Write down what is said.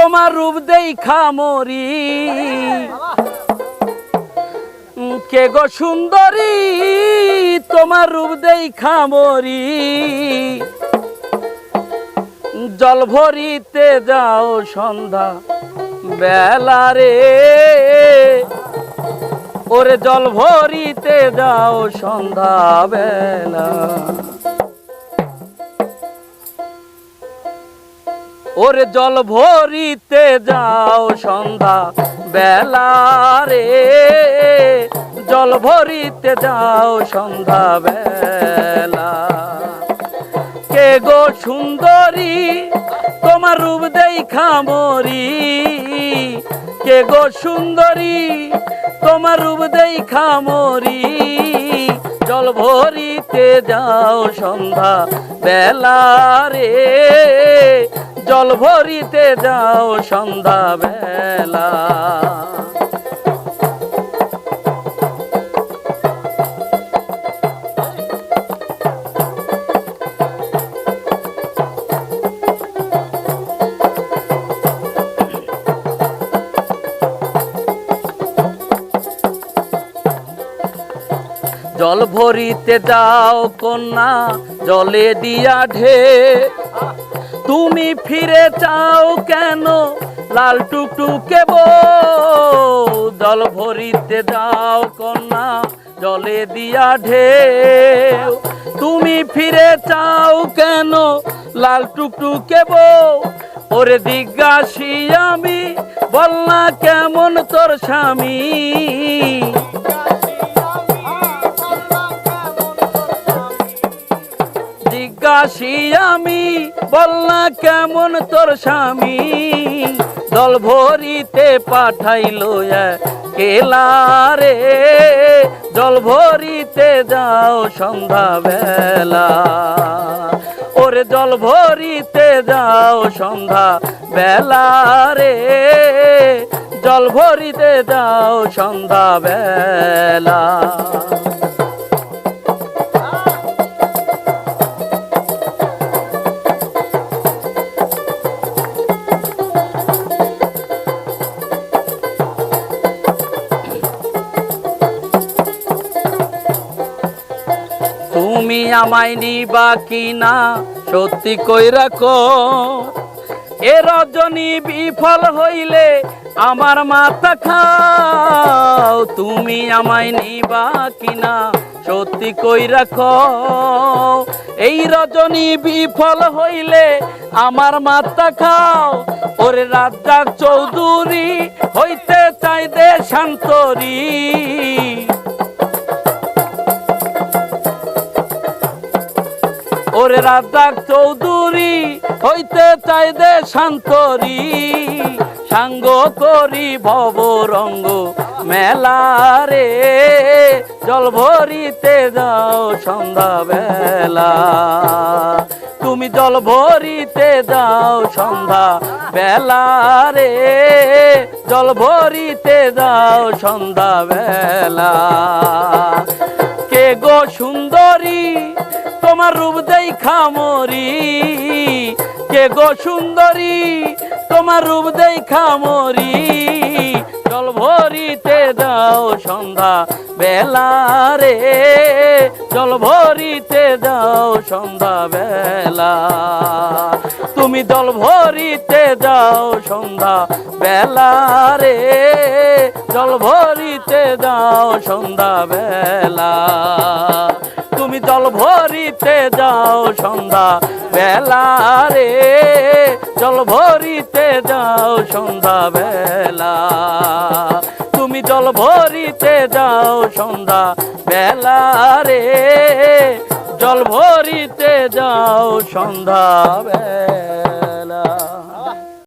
তোমার রূপ দেখা মরি। কে গো সুন্দরী, তোমার রূপ দেখা মরি। জল ভরিতে যাও সন্ধ্যা বেলা রে। ওরে জল ভরিতে যাও সন্ধ্যা বেলা। ওরে জল ভরিতে যাও সন্ধ্যা বেলা রে। জল ভরিতে যাও সন্ধ্যা বেলা। কে গো সুন্দরী, তোমার রূপ দেখা মরি। কে গো সুন্দরী, তোমার রূপ দেখা মরি। জল ভরিতে যাও সন্ধ্যা বেলা রে। জল ভরিতে যাও সন্ধ্যা বেলা জল ভরিতে যাও কন্যা জলে দিয়া ঢে তুমি ফিরে চাও কেন? লাল টুকটুকে জল ভরিতে যাও কন্যা, জলে দিয়া ঢেউ। তুমি ফিরে চাও কেন? লাল টুকটুকে বউ, ওরে জিজ্ঞাসি আমি, বল না কেমন তোর স্বামী? জিজ্ঞাসি আমি, বল না কেমন তোর স্বামী? দল ভরিতে পাঠাইল কেলা রে জল ভরিতে যাও সন্ধ্যা বেলা ওরে জল ভরিতে যাও সন্ধ্যা বেলা রে জল ভরিতে যাও সন্ধ্যা বেলা তুমি আমায় নিবা কিনা? সত্যি কই রাখো? এ রজনী বিফল হইলে আমার মাথা খাও। তুমি আমায় নিবা কিনা? সত্যি কই রাখো? এই রজনী বিফল হইলে আমার মাথা খাও। ওরে রাজ্জাক চৌধুরী, হইতে চাই দে শান্তরী। রাজাক চৌধুরী, হইতে চাই দে শান্তরি। সাঙ্গ করি ভব রঙ্গ মেলা রে জল ভরিতে যাও সন্ধ্যা বেলা তুমি জল ভরিতে যাও সন্ধ্যা বেলা রে জল ভরিতে যাও সন্ধ্যা বেলা কে গো সুন্দরী তোমার রূপ দেখা মরি। কে গো সুন্দরী, তোমার রূপ দেখা মরি। জল ভরিতে দাও সন্ধ্যা বেলা রে। জল ভরিতে দাও সন্ধ্যা বেলা। তুমি জল ভরিতে যাও সন্ধ্যা বেলা রে। জল ভরিতে যাও সন্ধ্যা বেলা। তুমি জল ভরিতে যাও সন্ধ্যা বেলা রে। জল ভরিতে যাও সন্ধ্যা বেলা। তুমি জল ভরিতে যাও সন্ধ্যা বেলা রে। জল ভরিতে যাও সন্ধ্যা বেলা।